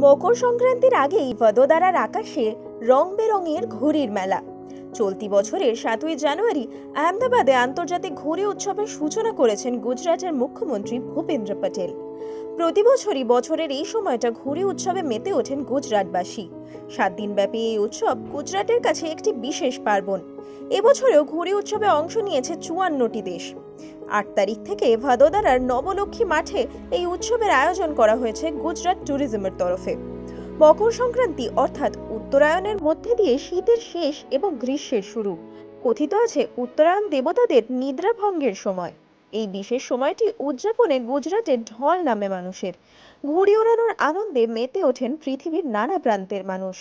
মকর সংক্রান্তির আগেই ভদোদারার আকাশে রং বেরঙের ঘুড়ির মেলা। চলতি বছরের সাতই জানুয়ারি আহমেদাবাদে আন্তর্জাতিক ঘুড়ি উৎসবের সূচনা করেছেন গুজরাটের মুখ্যমন্ত্রী ভূপেন্দ্র পটেল। প্রতি বছরই বছরের এই সময়টা ঘুড়ি উৎসবে মেতে ওঠেন গুজরাটবাসী। সাত দিনব্যাপী এই উৎসব গুজরাটের কাছে একটি বিশেষ পার্বণ। এবছরেও ঘুড়ি উৎসবে অংশ নিয়েছে চুয়ান্নটি দেশ। আট তারিখ থেকে ভাদোদারার নবলক্ষ্মী মাঠে এই উৎসবের আয়োজন করা হয়েছে গুজরাট ট্যুরিজমের তরফে। মকর সংক্রান্তি অর্থাৎ উত্তরায়ণের মধ্যে দিয়ে শীতের শেষ এবং গ্রীষ্মের শুরু। কথিত আছে উত্তরায়ণ দেবতাদের নিদ্রা ভঙ্গের সময়। এই বিশেষ সময়টি উদযাপনে গুজরাটের ঢল নামে মানুষের। ঘুড়ি ওড়ানোর আনন্দে মেতে ওঠেন পৃথিবীর নানা প্রান্তের মানুষ।